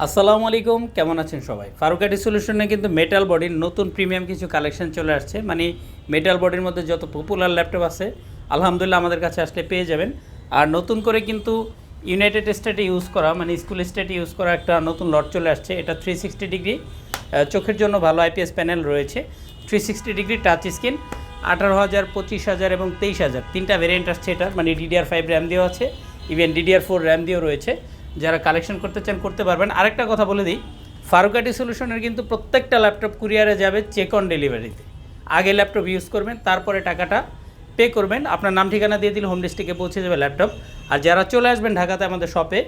আসসালামু আলাইকুম, কেমন আছেন সবাই? ফারুকাটি সলিউশনে কিন্তু মেটাল বডির নতুন প্রিমিয়াম কিছু কালেকশন চলে আসছে। মানে মেটাল বডির মধ্যে যত পপুলার ল্যাপটপ আছে, আলহামদুলিল্লাহ আমাদের কাছে আসলে পেয়ে যাবেন। আর নতুন করে কিন্তু ইউনাইটেড স্টেটে ইউজ করা মানে স্কুল স্টেটে ইউজ করা একটা নতুন লট চলে আসছে। এটা থ্রি সিক্সটি ডিগ্রি চোখের জন্য ভালো আইপিএস প্যানেল রয়েছে। Three sixty degree touch screen আঠারো হাজার, পঁচিশ হাজার এবং তেইশ হাজার। তিনটা ভেরিয়েন্ট আসছে এটা মানে ডিডিআর ফাইভ র্যাম দেওয়া আছে ইভেন ডিডিআর ফোর র্যাম দিয়েও রয়েছে। যারা কালেকশন করতে চান, করতে পারবেন। আরেকটা কথা বলে দিই ফারুকাটি সলিউশনের কিন্তু প্রত্যেকটা ল্যাপটপ কুরিয়ারে যাবে চেক অন ডেলিভারিতে আগে ল্যাপটপ ইউজ করবেন, তারপরে টাকাটা পে করবেন। আপনার নাম, ঠিকানা দিয়ে দিলে হোম ডিস্ট্রিক্টে পৌঁছে যাবে ল্যাপটপ আর যারা চলে আসবেন ঢাকাতে আমাদের শপে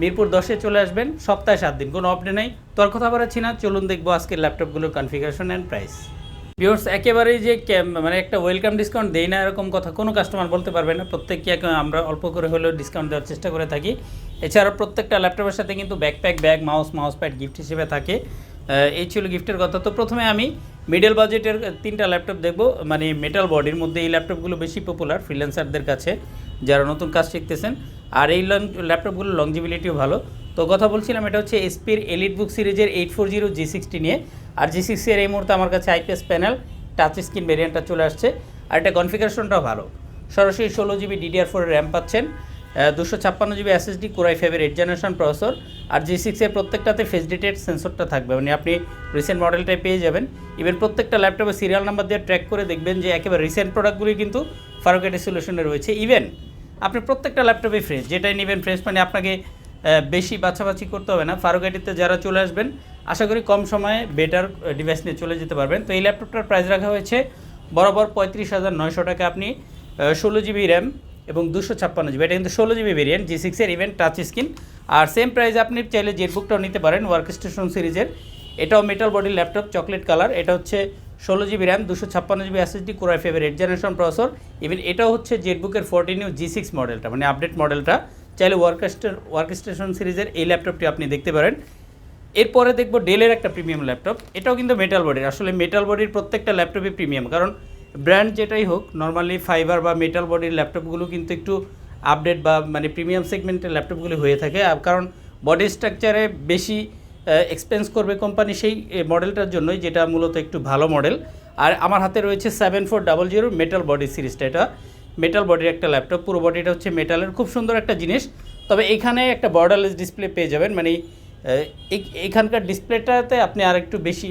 মিরপুর দশে চলে আসবেন, সপ্তাহে সাত দিন, কোনো অপডে নেই। তোর কথা বাড়াচ্ছি না, চলুন দেখব আজকের ল্যাপটপগুলোর কনফিগারেশন অ্যান্ড প্রাইস ভিউয়ার্স একেবারেই যে মানে একটা ওয়েলকাম ডিসকাউন্ট দেই না এরকম কথা, কোনো কাস্টমার বলতে পারবে না। প্রত্যেককে আমরা অল্প করে হলেও ডিসকাউন্ট দেওয়ার চেষ্টা করে থাকি। এছাড়া প্রত্যেকটা ল্যাপটপের সাথে কিন্তু backpack bag mouse mouse pad gift হিসেবে থাকে। এই ছিল গিফটের কথা। তো প্রথমে আমি মিডল বাজেটের তিনটা ল্যাপটপ দেখব। মানে মেটাল বডির মধ্যে এই ল্যাপটপগুলো বেশি পপুলার ফ্রিল্যান্সারদের কাছে, যারা নতুন কাজ শিখতেছেন। আর এই ল্যাপটপগুলোর লংজিবিলিটিও ভালো। তো কথা বলছিলাম, এটা হচ্ছে এসপির এলিট বুক সিরিজের eight four zero G sixty নিয়ে। আর জি সিক্সের এই মুহূর্তে আমার কাছে আইপিএস প্যানেল টাচ স্ক্রিন ভেরিয়েন্টটা চলে আসছে। আর এটা কনফিগারেশনটাও ভালো। সরাসরি ষোলো জিবি ডিডিআর ফোর র্যাম পাচ্ছেন। দুশো ছাপ্পান্ন জিবি এসএসডি কোরাই ফাইভের এইট জেনারেশন প্রসেসর আর জি সিক্সের প্রত্যেকটাতে ফেস ডিটেড সেন্সরটা থাকবে। মানে আপনি রিসেন্ট মডেলটাই পেয়ে যাবেন। ইভেন প্রত্যেকটা ল্যাপটপে সিরিয়াল নাম্বার দিয়ে ট্র্যাক করে দেখবেন যে একেবারে রিসেন্ট প্রোডাক্টগুলি কিন্তু ফারুকেটি সলিউশনে রয়েছে। ইভেন আপনি প্রত্যেকটা ল্যাপটপে ফ্রেশ যেটাই নেবেন ফ্রেশ মানে আপনাকে বেশি বাছাবাছি করতে হবে না। ফারুকাটিতে যারা চলে আসবেন, আশা করি কম সময়ে বেটার ডিভাইস নিয়ে চলে যেতে পারবেন। তো এই ল্যাপটপটার প্রাইস রাখা হয়েছে বরাবর পঁয়ত্রিশ হাজার নয়শো টাকা। আপনি ষোলো জিবি র্যাম এবং দুশো ছাপ্পান্ন জিবি। এটা কিন্তু ষোলো জিবি ভেরিয়েন্ট জি সিক্সের ইভেন টাচ স্ক্রিন আর সেম প্রাইস আপনি চাইলে জেটবুকটাও নিতে পারেন ওয়ার্ক স্টেশন সিরিজের এটাও metal body laptop chocolate colour এটা হচ্ছে ষোলো জিবি র্যাম দুশো ছাপ্পান্ন জিবি এসএসডি কোরাই ফেভের এইট জেনারেশন প্রসেসর ইভেন এটাও হচ্ছে জেটবুকের ফোরটিন ইউ জি সিক্স মডেলটা মানে আপডেট মডেলটা চাইলে ওয়ার্ক ওয়ার্ক স্টেশন সিরিজের এই ল্যাপটপটি আপনি দেখতে পারেন। এরপরে দেখব ডেলের একটা প্রিমিয়াম ল্যাপটপ এটাও কিন্তু মেটাল বডির আসলে মেটাল বডির প্রত্যেকটা ল্যাপটপই প্রিমিয়াম কারণ ব্র্যান্ড যেটাই হোক নর্মালি ফাইবার বা মেটাল বডির ল্যাপটপগুলো কিন্তু একটু আপডেট বা মানে প্রিমিয়াম সেগমেন্টের ল্যাপটপগুলি হয়ে থাকে। কারণ বডি স্ট্রাকচারে বেশি এক্সপেন্স করবে কোম্পানি সেই মডেলটার জন্যই, যেটা মূলত একটু ভালো মডেল আর আমার হাতে রয়েছে seven four double zero metal body সিরিজটা এটা। মেটাল বডির একটা ল্যাপটপ পুরো বডিটা হচ্ছে মেটালের খুব সুন্দর একটা জিনিস। তবে এখানে একটা বর্ডারলেস ডিসপ্লে পেয়ে যাবেন। মানে এখানকার ডিসপ্লেটাতে আপনি আর একটু বেশি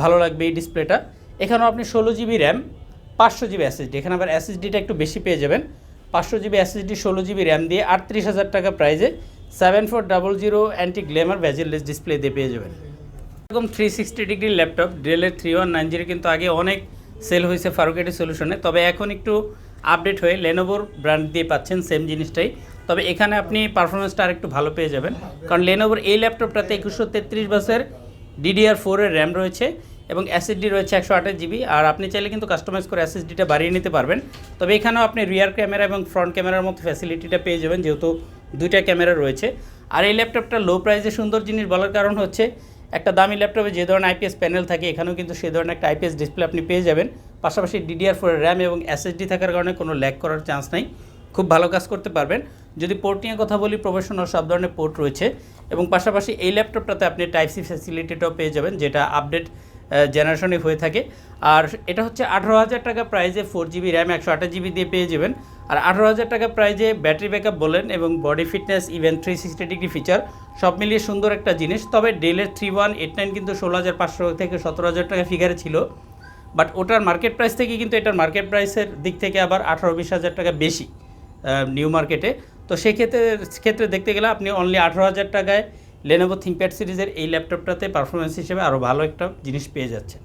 ভালো লাগবে এই ডিসপ্লেটা এখানেও আপনি ষোলো জিবি র্যাম পাঁচশো জিবি এসএসডি এখানে আবার এসএসডিটা একটু বেশি পেয়ে যাবেন। পাঁচশো জিবি এসএসডি ষোলো জিবি র্যাম দিয়ে আটত্রিশ হাজার টাকা প্রাইজে seven four double zero anti glare bezelless display দিয়ে পেয়ে যাবেন। এরকম থ্রি সিক্সটি ডিগ্রি ল্যাপটপ ডেলের থ্রি ওয়ান নাইন জিরো কিন্তু আগে অনেক সেল হয়েছে ফারুকেটি সলিউশনে তবে এখন একটু আপডেট হয়ে লেনোভোর ব্র্যান্ড দিয়ে পাচ্ছেন সেম জিনিসটাই। তবে এখানে আপনি পারফরমেন্সটা আরেকটু ভালো পেয়ে যাবেন। কারণ লেনোভোর এই ল্যাপটপটাতে একুশশো তেত্রিশ বাসের ডিডিআর ফোরের র্যাম রয়েছে। এবং এসএসডি রয়েছে একশো আঠাশ জিবি, আর আপনি চাইলে কিন্তু কাস্টমাইজ করে এসএসডিটা বাড়িয়ে নিতে পারবেন। তবে এখানেও আপনি রিয়ার ক্যামেরা এবং ফ্রন্ট ক্যামেরার মতো ফ্যাসিলিটিটা পেয়ে যাবেন, যেহেতু দুইটা ক্যামেরা রয়েছে। আর এই ল্যাপটপটা লো প্রাইসে সুন্দর জিনিস বলার কারণ হচ্ছে, একটা দামি ল্যাপটপে যে ধরনের আইপিএস প্যানেল থাকে, এখানেও কিন্তু সেই ধরনের একটা আইপিএস ডিসপ্লে আপনি পেয়ে যাবেন। পাশাপাশি ডিডিআর ফোর র্যাম এবং এসএসডি থাকার কারণে কোনো ল্যাক করার চান্স নাই। খুব ভালো কাজ করতে পারবেন। যদি পোর্ট নিয়ে কথা বলি প্রফেশনাল সব ধরনের পোর্ট রয়েছে। এবং পাশাপাশি এই ল্যাপটপটাতে আপনি টাইপ সি ফ্যাসিলিটিটাও পেয়ে যাবেন, যেটা আপডেট জেনারেশনে হয়ে থাকে। আর এটা হচ্ছে আঠারো হাজার টাকা প্রাইজে ফোর জিবি র্যাম একশো আঠাশ জিবি দিয়ে পেয়ে যাবেন। আর আঠারো হাজার টাকা প্রাইজে ব্যাটারি ব্যাকআপ বলেন এবং body fitness even three sixty degree feature সব মিলিয়ে সুন্দর একটা জিনিস। তবে ডেলের থ্রি ওয়ান এইট নাইন কিন্তু ষোলো হাজার পাঁচশো থেকে সতেরো হাজার টাকা ফিগারে ছিল। বাট ওটার মার্কেট প্রাইস থেকে কিন্তু এটার মার্কেট প্রাইসের দিক থেকে আবার আঠারো বিশ হাজার টাকা বেশি নিউ মার্কেটে তো সেক্ষেত্রে ক্ষেত্রে দেখতে গেলে আপনি অনলি আঠারো হাজার টাকায় লেনোভো থিঙ্কপ্যাড সিরিজের এই ল্যাপটপটাতে পারফরমেন্স হিসেবে আরও ভালো একটা জিনিস পেয়ে যাচ্ছেন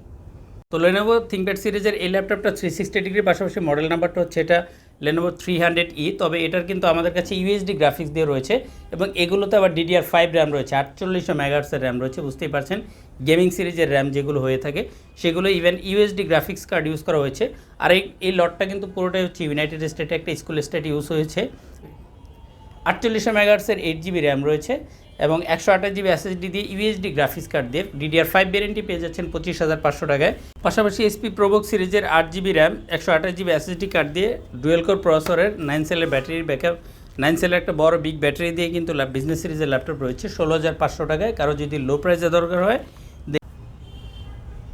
তো লেনোভো থিঙ্কপ্যাড সিরিজের এই ল্যাপটপটা থ্রি সিক্সটি ডিগ্রির পাশাপাশি মডেল নাম্বারটা হচ্ছে এটা লেনোভো থ্রি হান্ড্রেড ই তবে এটার কিন্তু আমাদের কাছে ইউএসডি গ্রাফিক্স দিয়ে রয়েছে এবং এগুলোতে আবার ডিডিআর ফাইভ র্যাম রয়েছে, আটচল্লিশশো মেগাহার্সের র্যাম রয়েছে, বুঝতেই পারছেন? গেমিং সিরিজের র্যাম যেগুলো হয়ে থাকে, সেগুলো even USD graphics card use করা হয়েছে। আর এই এই লটটা কিন্তু পুরোটাই হচ্ছে ইউনাইটেড স্টেটে একটা স্কুল স্টেট ইউজ হয়েছে। আটচল্লিশশো মেগাহার্সের এইট জিবি র্যাম রয়েছে। এবং একশো আঠাশ জিবি এসএসডি দিয়ে ইউএসডি গ্রাফিক্স কার্ড দিয়ে ডিডিআর ফাইভ ভ্যারেন্টি পেয়ে যাচ্ছেন পঁচিশ হাজার পাঁচশো টাকায়। পাশাপাশি এসপি প্রোবক সিরিজের আট জিবি র্যাম একশো আঠাশ জিবি এসএসডি কার্ড দিয়ে ডুয়েল কোর প্রসেসরের নাইন সেলের ব্যাটারির ব্যাকআপ নাইন সেলের একটা বড় বিগ ব্যাটারি দিয়ে কিন্তু বিজনেস সিরিজের ল্যাপটপ রয়েছে ষোলো হাজার পাঁচশো টাকায়। কারও যদি লো প্রাইসে দরকার হয়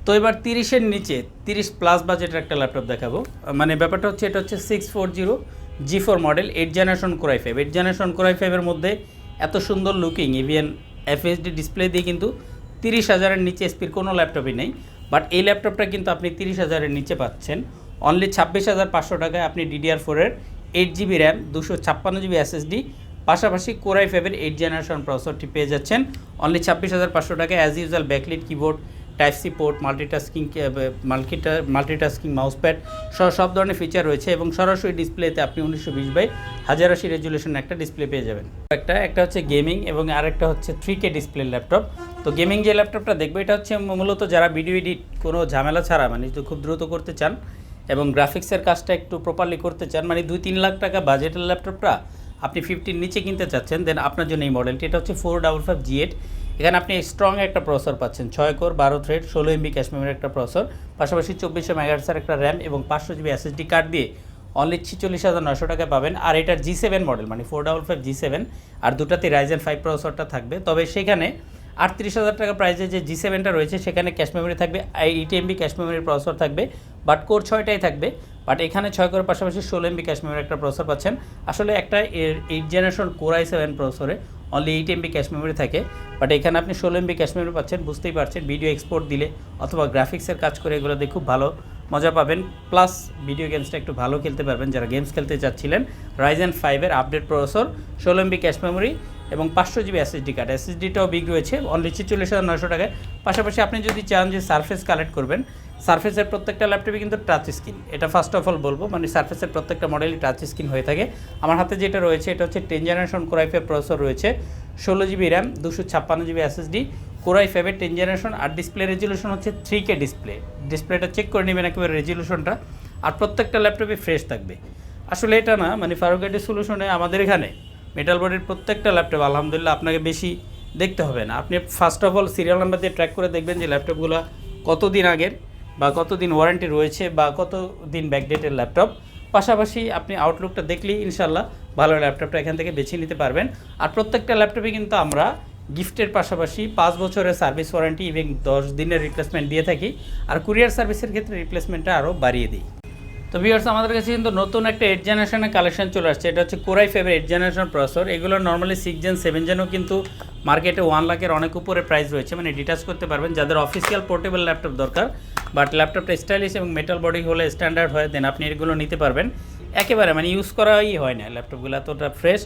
তো এবার তিরিশের নিচে, তিরিশ প্লাস বাজেটের একটা ল্যাপটপ দেখাবো। মানে ব্যাপারটা হচ্ছে, এটা হচ্ছে six four zero G four model eight generation core i five eight generation core i ফাইভের মধ্যে এত সুন্দর লুকিং ইভিএন এফএসডি ডিসপ্লে দিয়ে কিন্তু তিরিশ হাজারের নিচে এসপির কোনো ল্যাপটপই নেই। বাট এই ল্যাপটপটা কিন্তু আপনি তিরিশ হাজারের নিচে পাচ্ছেন। অনলি ছাব্বিশ হাজার পাঁচশো টাকায় আপনি ডিডিআর ফোরের এইট জিবি র্যাম দুশো ছাপ্পান্ন জিবি এসএসডি পাশাপাশি কোরাই ফাইভের এইট জেনারেশন প্রসেসরটি পেয়ে যাচ্ছেন। অনলি ছাব্বিশ হাজার পাঁচশো টাকায় as usual backlit keyboard type C port multitasking মাল্টিটা multitasking mouse pad সহ সব ধরনের ফিচার রয়েছে এবং সরাসরি ডিসপ্লেতে আপনি উনিশশো বিশ বাই হাজার আশি রেজুলেশন একটা ডিসপ্লে পেয়ে যাবেন। একটা একটা হচ্ছে গেমিং এবং আরেকটা হচ্ছে থ্রি কে ডিসপ্লে ল্যাপটপ তো গেমিং যে ল্যাপটপটা দেখব, এটা হচ্ছে মূলত যারা ভিডিও এডিট কোনো ঝামেলা ছাড়া মানে খুব দ্রুত করতে চান এবং গ্রাফিক্সের কাজটা একটু প্রপারলি করতে চান মানে দুই তিন লাখ টাকা বাজেটের ল্যাপটপটা আপনি ফিফটির নিচে কিনতে চাচ্ছেন দেন আপনার জন্য এই মডেলটি এটা হচ্ছে four double five G eight এখানে আপনি স্ট্রং একটা প্রসেসর পাচ্ছেন। ছয় কোর বারো থ্রেড ষোলো এমবি ক্যাশ মেমোরি একটা প্রসেসর পাশাপাশি চব্বিশশো মেগাহার্সের একটা র্যাম এবং পাঁচশো জিবি এসএসডি কার্ড দিয়ে অনলি ছিচল্লিশ হাজার নশো টাকা পাবেন। আর এটার জি সেভেন মডেল মানে four double five G seven আর দুটাতে রাইজেন ফাইভ প্রসরটা থাকবে। তবে সেখানে আটত্রিশ হাজার টাকা প্রাইসে যে জি সেভেনটা রয়েছে, সেখানে ক্যাশ মেমোরি থাকবে এইট এমবি ক্যাশ মেমোরির প্রসেসর থাকবে বাট কোর ছয়টাই থাকবে বাট এখানে ছয় কোরের পাশাপাশি ষোলো এমবি ক্যাশ মেমোরি একটা প্রসেসর পাচ্ছেন। আসলে একটা এর eight generation core I seven প্রসেসরে only eight MB cache memory থাকে বাট এখানে আপনি ষোলো এমবি ক্যাশ মেমোরি পাচ্ছেন, বুঝতেই পারছেন ভিডিও এক্সপোর্ট দিলে অথবা গ্রাফিক্সের কাজ করে এগুলো দিয়ে খুব ভালো মজা পাবেন। প্লাস ভিডিও গেমসটা একটু ভালো খেলতে পারবেন, যারা গেমস খেলতে চাচ্ছিলেন রাইজেন ফাইভের আপডেট প্রসেসর ষোলো এমবি ক্যাশ মেমোরি এবং পাঁচশো জিবি এসএসডি কার্ড এসএসডিটাও বিগ রয়েছে অনলি ছেচল্লিশ হাজার নশো টাকায়। পাশাপাশি আপনি যদি চান যে সারফেস কালেক্ট করবেন সারফেসের প্রত্যেকটা ল্যাপটপে কিন্তু টাচ স্ক্রিন এটা ফার্স্ট অফ অল বলব মানে সারফেসের প্রত্যেকটা মডেলই টাচ স্ক্রিন হয়ে থাকে। আমার হাতে যেটা রয়েছে, এটা হচ্ছে ten generation core i five processor রয়েছে, ষোলো জিবি র্যাম দুশো ছাপ্পান্ন জিবি এসএসডি কোরাই ফাইভের টেন জেনারেশন আর ডিসপ্লে রেজলিউশন হচ্ছে থ্রি কে ডিসপ্লে ডিসপ্লেটা চেক করে নেবেন একেবারে রেজলিউশনটা আর প্রত্যেকটা ল্যাপটপে ফ্রেশ থাকবে। আসলে এটা না মানে ফারুকাটি সলিউশনে আমাদের এখানে মেটাল বডির প্রত্যেকটা ল্যাপটপ আলহামদুলিল্লাহ আপনাকে বেশি দেখতে হবে না। আপনি first of all serial number দিয়ে ট্র্যাক করে দেখবেন যে ল্যাপটপগুলো কতদিন আগের বা কতদিন ওয়ারেন্টি রয়েছে বা কতদিন ব্যাকডেটের ল্যাপটপ পাশাপাশি আপনি আউটলুকটা দেখলেই ইনশাল্লাহ ভালো ল্যাপটপটা এখান থেকে বেছে নিতে পারবেন। আর প্রত্যেকটা ল্যাপটপে কিন্তু আমরা গিফটের পাশাপাশি পাঁচ বছরের সার্ভিস ওয়ারেন্টি এবং দশ দিনের রিপ্লেসমেন্ট দিয়ে থাকি। আর কুরিয়ার সার্ভিসের ক্ষেত্রে রিপ্লেসমেন্টটা আরও বাড়িয়ে দিই। তো ভিউয়ার্স আমাদের কাছে কিন্তু নতুন একটা এইট জেনারেশনের কালেকশন চলে আসছে। এটা হচ্ছে কোরাই ফাইভের এইট জেনারেশন প্রসেসর এগুলো নর্মালি সিক্স জেন সেভেন জেনও কিন্তু মার্কেটে ওয়ান লাখের অনেক উপরে প্রাইস রয়েছে। মানে ডিটাচ করতে পারবেন। যাদের অফিসিয়াল পোর্টেবল ল্যাপটপ দরকার বাট ল্যাপটপটা স্টাইলিশ এবং মেটাল বডি হলে স্ট্যান্ডার্ড হয় দেন আপনি এগুলো নিতে পারবেন। একেবারে মানে ইউজ করাই হয় না। ল্যাপটপগুলো এতটা ফ্রেশ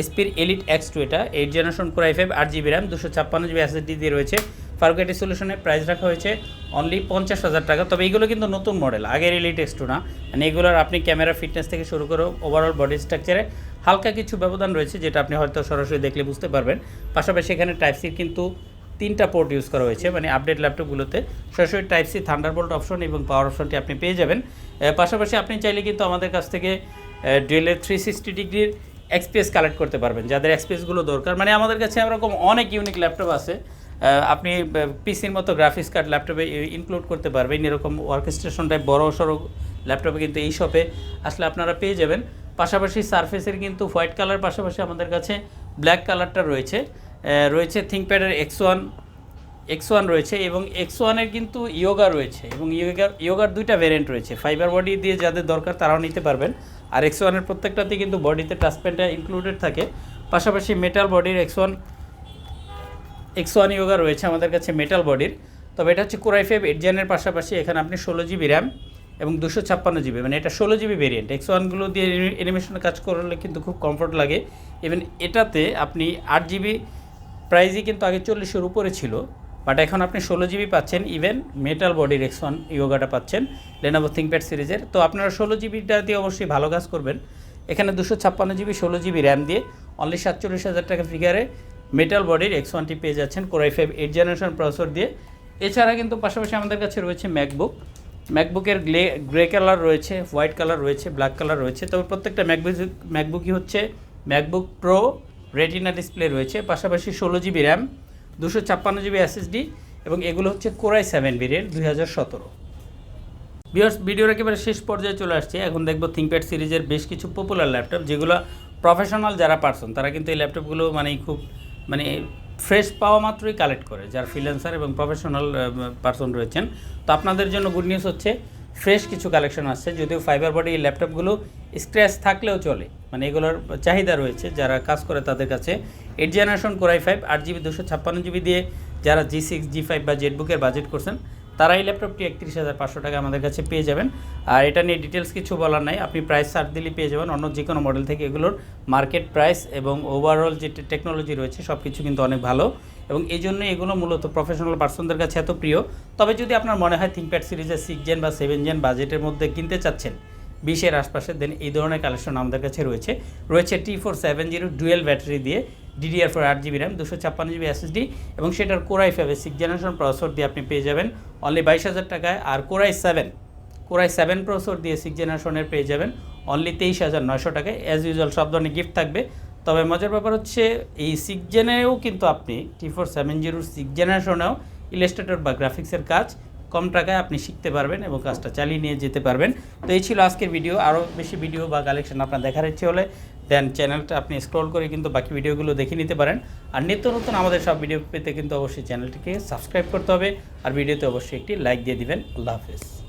এসপির এলিট এক্স টু এটা eight generation core i five আট জিবি র্যাম দুশো ছাপ্পান্ন জিবি এসএসডি দিয়ে রয়েছে। ফারুকাটি সলিউশনের প্রাইস রাখা হয়েছে অনলি পঞ্চাশ হাজার টাকা। তবে এইগুলো কিন্তু নতুন মডেল আগের এলিট এক্স না। মানে এগুলোর আপনি ক্যামেরা ফিটনেস থেকে শুরু করে ওভারঅল বডি স্ট্রাকচারে হালকা কিছু ব্যবধান রয়েছে, যেটা আপনি হয়তো সরাসরি দেখলে বুঝতে পারবেন। পাশাপাশি এখানে টাইপ সির কিন্তু তিনটা পোর্ট ইউজ করা হয়েছে মানে আপডেট ল্যাপটপগুলোতে সরাসরি টাইপ সি থান্ডারবোল্ট অপশন এবং পাওয়ার অপশনটি আপনি পেয়ে যাবেন। পাশাপাশি আপনি চাইলে কিন্তু আমাদের কাছ থেকে ডেলের থ্রি সিক্সটি ডিগ্রির এক্সপিএস কালেক্ট করতে পারবেন। যাদের এক্সপিএসগুলো দরকার মানে আমাদের কাছে এরকম অনেক ইউনিক ল্যাপটপ আছে। আপনি পিসির মতো গ্রাফিক্স কার্ড ল্যাপটপে ইনক্লুড করতে পারবেন। এরকম ওয়ার্ক স্টেশন টাইপ বড় সড়ো ল্যাপটপে কিন্তু এই শপে আসলে আপনারা পেয়ে যাবেন। পাশাপাশি সারফেসের কিন্তু হোয়াইট কালার পাশাপাশি আমাদের কাছে ব্ল্যাক কালারটা রয়েছে। রয়েছে থিঙ্কপ্যাডের এক্স ওয়ান এক্স ওয়ান রয়েছে এবং এক্স ওয়ানের কিন্তু ইয়োগা রয়েছে এবং ইয়োগা ইয়োগার দুইটা ভ্যারিয়েন্ট রয়েছে। ফাইবার বডি দিয়ে যাদের দরকার তারাও নিতে পারবেন। আর এক্স ওয়ানের প্রত্যেকটাতে কিন্তু বডিতে টাচপ্যানটা ইনক্লুডেড থাকে। পাশাপাশি মেটাল বডির X one X one Yoga রয়েছে আমাদের কাছে মেটাল বডির তবে এটা হচ্ছে কোরাই ফাইভ এইট জেনের পাশাপাশি এখানে আপনি ষোলো জিবি র্যাম এবং দুশো ছাপ্পান্ন জিবি মানে এটা ষোলো জিবি ভেরিয়েন্ট এক্স ওয়ানগুলো দিয়ে অ্যানিমেশনের কাজ করলে কিন্তু খুব কমফোর্ট লাগে। ইভেন এটাতে আপনি আট জিবি প্রাইসই কিন্তু আগে চল্লিশের উপরে ছিল বাট এখন আপনি ষোলো জিবি পাচ্ছেন ইভেন মেটাল বডির এক্স ওয়ান ইয়োগাটা পাচ্ছেন লেনোভো থিঙ্কপ্যাড সিরিজের। তো আপনারা ষোলো জিবিটা দিয়ে অবশ্যই ভালো কাজ করবেন। এখানে দুশো ছাপ্পান্ন জিবি ষোলো জিবি র্যাম দিয়ে অনলি সাতচল্লিশ হাজার টাকা ফিগারে মেটাল বডির এক্স ওয়ানটি পেয়ে যাচ্ছেন core i five eight generation processor দিয়ে। এছাড়া কিন্তু পাশাপাশি আমাদের কাছে রয়েছে ম্যাকবুক ম্যাকবুকের গ্লে গ্রে কালার রয়েছে হোয়াইট কালার রয়েছে ব্ল্যাক কালার রয়েছে। তবে প্রত্যেকটা ম্যাকবুক ম্যাকবুকই হচ্ছে ম্যাকবুক প্রো রেটিনা ডিসপ্লে রয়েছে, পাশাপাশি ষোলো জিবি র্যাম দুশো ছাপ্পান্ন জিবি এসএসডি এবং এগুলো হচ্ছে কোরাই সেভেন বিরের দুই হাজার সতেরো। বিয়ার্স ভিডিওর একেবারে শেষ পর্যায়ে চলে আসছে। এখন দেখব থিঙ্কপ্যাড সিরিজের বেশ কিছু পপুলার ল্যাপটপ যেগুলো প্রফেশনাল যারা পার্সন তারা কিন্তু এই ল্যাপটপগুলো মানে খুব মানে ফ্রেশ পাওয়া মাত্রই কালেক্ট করে, যার ফ্রিল্যান্সার এবং প্রফেশনাল পার্সন রয়েছেন। তো আপনাদের জন্য গুড নিউজ হচ্ছে ফ্রেশ কিছু কালেকশন আসছে, যদিও ফাইবার বডি ল্যাপটপগুলো স্ক্র্যাচ থাকলেও চলে। মানে এগুলোর চাহিদা রয়েছে, যারা কাজ করে তাদের কাছে। Eight generation core i five আট জিবি দুশো ছাপ্পান্ন জিবি দিয়ে যারা জি সিক্স জি ফাইভ বা জেটবুকের বাজেট করছেন তারা এই ল্যাপটপটি একত্রিশ হাজার পাঁচশো টাকা আমাদের কাছে পেয়ে যাবেন। আর এটা নিয়ে ডিটেলস কিছু বলার নাই। আপনি প্রাইস সার্চ দিলে পেয়ে যাবেন। অন্য যে কোনো মডেল থেকে এগুলোর মার্কেট প্রাইস এবং ওভারঅল যে টেকনোলজি রয়েছে সব কিছু কিন্তু অনেক ভালো। এবং এই জন্য এগুলো মূলত প্রফেশনাল পার্সনদের কাছে এত প্রিয়। তবে যদি আপনার মনে হয় থিঙ্কপ্যাড সিরিজের সিক্স জেন বা সেভেন জেন বাজেটের মধ্যে কিনতে চাচ্ছেন, বিশের আশপাশে দেন এই ধরনের কালেকশন আমাদের কাছে রয়েছে। রয়েছে T four seven zero dual battery দিয়ে। ডিডিআর ফোর আট জিবি র্যাম দুশো ছাপ্পান্ন জিবি এসএসডি এবং সেটার কোরাই ফাইভে সিক্স জেনারেশন প্রসেসর দিয়ে আপনি পেয়ে যাবেন। অনলি বাইশ হাজার টাকায় আর core i seven core i seven processor দিয়ে সিক্স জেনারেশনের পেয়ে যাবেন। অনলি তেইশ হাজার নয়শো টাকায়। অ্যাজ ইউজুয়াল সব ধরনের গিফট থাকবে। তবে মজার ব্যাপার হচ্ছে, এই সিক্স জেনেও কিন্তু আপনি টি ফোর সেভেন জিরোর সিক্স জেনারেশনেও ইলাস্ট্রেটর বা গ্রাফিক্সের কাজ কম টাকায় আপনি শিখতে পারবেন এবং কাজটা চালিয়ে নিয়ে যেতে পারবেন। তো এই ছিল আজকের ভিডিও আরও বেশি ভিডিও বা কালেকশন আপনার দেখার ইচ্ছে হলে দেন চ্যানেলটা আপনি স্ক্রল করে কিন্তু বাকি ভিডিওগুলো দেখে নিতে পারেন। আর নিত্য নতুন আমাদের সব ভিডিও পেতে কিন্তু অবশ্যই চ্যানেলটিকে সাবস্ক্রাইব করতে হবে। আর ভিডিওতে অবশ্যই একটি লাইক দিয়ে দিবেন। আল্লাহ হাফেজ।